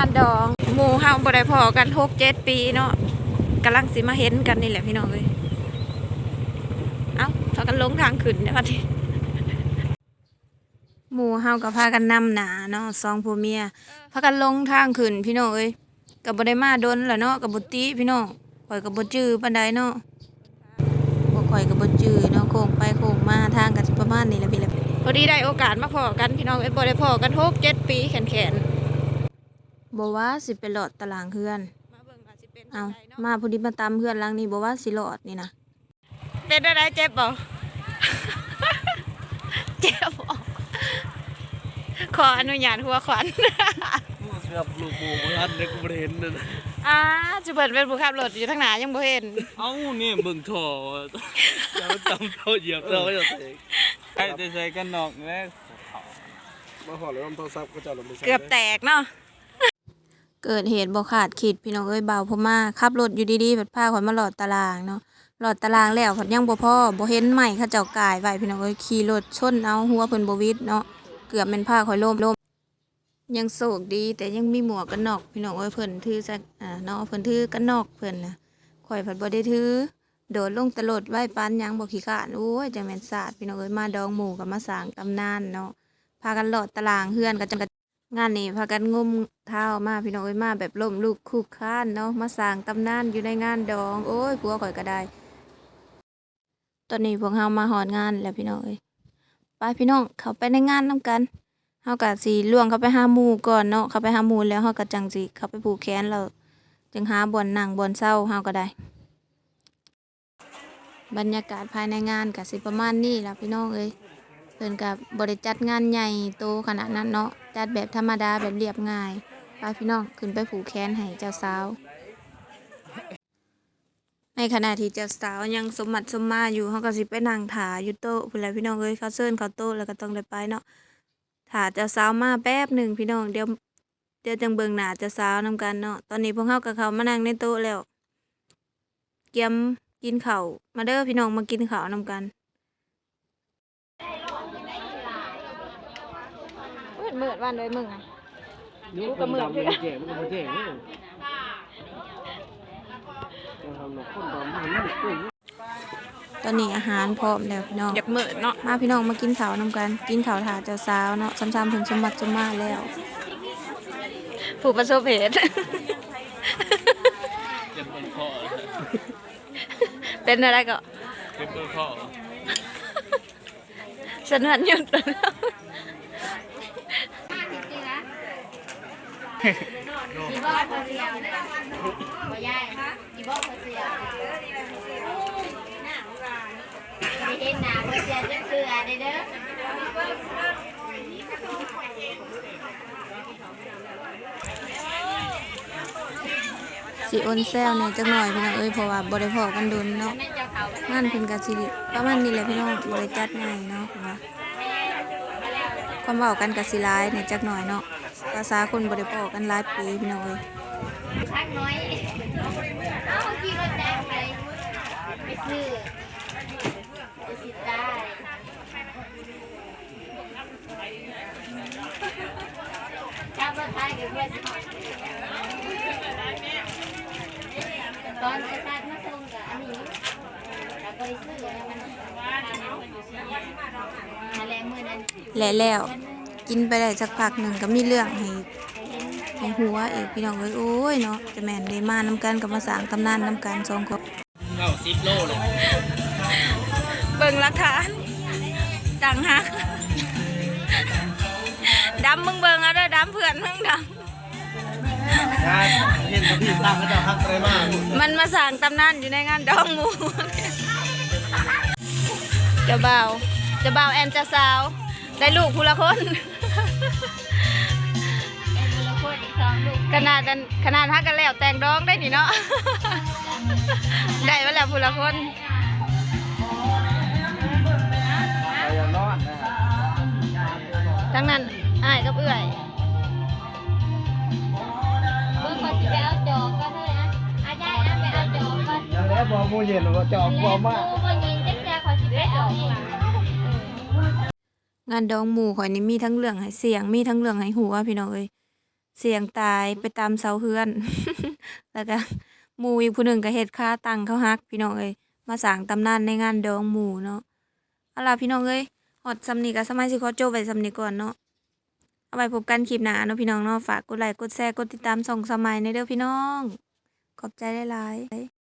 านดองหมู่เฮาบ่ได้พอกันหกเจ็ดปีเนาะกำลังสิมาเห็นกันนี่แหละพี่น้องเอ้ยเอ้าพากันลงทางขึ้นเดี๋ยวก่หมู่เฮาก็พากันนำหนาเนาะสองผัวเมียพากันลงทางขึ้นพี่น้องเอ้ยก็บ่ได้มาดนแหละเนาะก็บ่ติพี่น้องข่อยก็บ่จื้อปานใดเนาะพวกข่อยก็บ่จื้อเนาะโค้งไปโค้งมาทางก็สิประมาณนี้แหละพี่ละพอดีได้โอกาสมาพอกันพี่น้องเอ้ยบ่ได้พอกันหกเจ็ดปีแขนๆ บอกว่าสิไปหลอดตารางเพื่อนเอามาพอดีมาตามเพื่อนหลังนี้บอกว่าสิหลอดนี่นะเป็นอะไรเจ็บบ่เจ็บบ่ขออนุญาตหัวขวัญมูสกับลูกหมูร้านเด็กกูบ่ได้เห็นนั่นน่ะอ่าจุเปิดเป็นผู้ขับรถอยู่ทางหน้ายังบ่เห็น เอ้านี่เบิ่งท่อจะมาตำเท้าเหยียบเท้าก็จะเตะใครจะใส่กันนอกแม่มาขอเลยว่าโทรศัพท์ก็จะลงไปใช้เกือบแตกเนาะ เกิดเหตุบ่ขาดคิดพี่น้องเอ้ยเบาพม่าขับรถอยู่ดีๆผัดพาข่อยมาหลอดตารางเนาะหลอดตารางแล้วผัดยังบ่พ่อบ่เห็นใหม่เขาเจ้ากายไว้พี่น้องเอ้ยขี่รถชนเอาหัวเพิ่นบ่วิดเนาะเกือบแม่นพาข่อยล้มล้มยังโศกดีแต่ยังมีหมวกกันนอก พี่น้องเอ้ยเพิ่นถือซะอ่าเนาะเพิ่นถือกันนอกเพิ่นน่ะข่อยผัดบ่ได้ถือโดดลงตลดไว้ปานยังบ่ขี้ขาดโอ้ยจังแม่นศาสตร์พี่น้องเอ้ยมาดองหมู่กับมาสางตำนานเนาะพากันหลอดตารางเฮือนกันจัง งานนี้พากันงมเท้ามาพี่น้องเอ้ยมาแบบล่มลูกคุกค้านเนาะมาสร้างตำนานอยู่ในงานดอง โอ้ยผัวข่อยก็ได้ ตอนนี้พวกเฮามาหอดงานแล้วพี่น้องเอ้ยไปพี่น้องเขาไปในงานนํกันเฮาก็สิล่วงเขาไปหาหมู่ก่อนเนาะเขาไปหาหมู่แล้วเฮาก็จังสิเขาไปผูกแขนแล้วจึงหาบ่อนนั่งบ่อนเศร้าเฮาก็ได้ บรรยากาศภายในงานก็สิประมาณนี้ล่ะพี่น้องเอ้ย เพิ่นกับบริจัดงานใหญ่โตขนาดนั้นเนาะจัดแบบธรรมดาแบบเรียบง่ายไปพี่น้องขึ้นไปผูกแขนให้เจ้าสาว ในขณะที่เจ้าสาวยังสมมัติสมมาอยู่เขาก็สิไปนั่งถาอยู่โต๊ะพุ่นแหละพี่น้องเอ้ยเขาเชิญเขาโต๊ะแล้วก็ต้องได้ไปเนาะถาเจ้าสาวมาแป๊บหนึ่งพี่น้องเดี๋ยวเดี๋ยวจังเบิ่งหน้าเจ้าสาวนํกันเนาะตอนนี้พวกเขากับเขามานั่งในโต๊ะแล้วเกียมกินข้าวมาเด้อพี่น้องมากินข้าวนํกัน มืดมืดวันเลยมึงอะ นิ้วคนดำมันแก่มันก็บ่แก่นี่จะทำหนกคนดำมันไม่กุ้งตอนนี้อาหารพร้อมแล้วพี่น้องอยากมืดเนาะมาพี่น้องมากินข้าวนำกัน กินข้าวถาเจ้าสาวเนาะซ้ำๆถึงสมบัติสมมาแล้ว ผู้ประสบเหตุ เจ็บเบิ่งท่อเป็นอะไรก็เจ็บเบิ่งท่อฉันหันหยุดแล้ว อีบอกเขาเสียวนะบ่ยายอีบอกเขาเสียวไม่เห็นหน้าเขาเสียวจะเกลือได้เด้อสิโอนแซวเนี่ยจักหน่อยพี่น้องเอ้ยเพราะว่าบ่ได้พอกันโดนเนาะแม่เจ้าเขางานเพิ่นก็สิประมาณนี้แหละพี่น้องบ่ได้จัดง่ายเนาะว่าความเว้ากันก็สิหลายเนี่ยจักหน่อยเนาะ ภาษาคนบ่ได้พอกันหลายปีพี่น้องเอ้ยพักน้อยเอาขี่รถแดงไปไปซื้อไปสิตาจับรถไทยกับเพื่อนสิตอนจะตัดมาส่งกับอันนี้เราไปซื้อแล้วมันมาแรงมือนั้นและแล้ว กินไปได้สักพักหนึงก็มีเรื่องให้ให้หัวอีกพี่น้องเอ้ยโอ้ยเนาะจะแม่นได้มานำกันกับมาสร้างตำนานนำกันสองคนเก้าสิบโลเลยเบิ่งหลักฐานดังฮักดำมึงเบิ่งเอาเด้อดำเพื่อนมึงดงานเห็นกับพี่ตั้งก็จะฮักอะไรมากำมันมาสร้างตำนานอยู่ในงานดองหมูเจ้าบ่าวเจ้าบ่าวแอนเจ้าสาว ได้ลูกผู้ละคน เป็นบุรพจน์อีกสองลูกขนาดนั้นขนาดฮักกันแล้วแต่งดองได้นี่เนาะ ได้มาแล้วผู้ละคนเรายังนอนนะทั้งนั้นอ้ายกับเอื้อยเมื่อก่อนจะไปเอาจอกก็เลยนะอาจารย์ไปเอาจอกก่อนอย่างแล้วพอมูเย็นว่าจะออกพอมากกูมันยิงจักรขอสิไปเอาเอง งานดองหมู่ข่อยนี่มีทั้งเรื่องให้เสียง มีทั้งเรื่องให้หัวพี่น้องเอ้ยเสียงตายไปตามเสาเฮือน แล้วก็หมู่อีกผู้หนึ่งก็เฮ็ดค่าตังเขาฮัก พี่น้องเอ้ยมาสร้างตำนานในงานดองหมู่เนาะเอาล่ะพี่น้องเอ้ยฮอดซำนีก็สมัยสิขอจบไว้ซำนีก่อนเนาะเอาไว้พบกันคลิปหน้าเนาะพี่น้องเนาะฝากกดไลค์กดแชร์กดติดตามส่องสมัยในเด้อพี่น้อง ขอบใจหลายๆ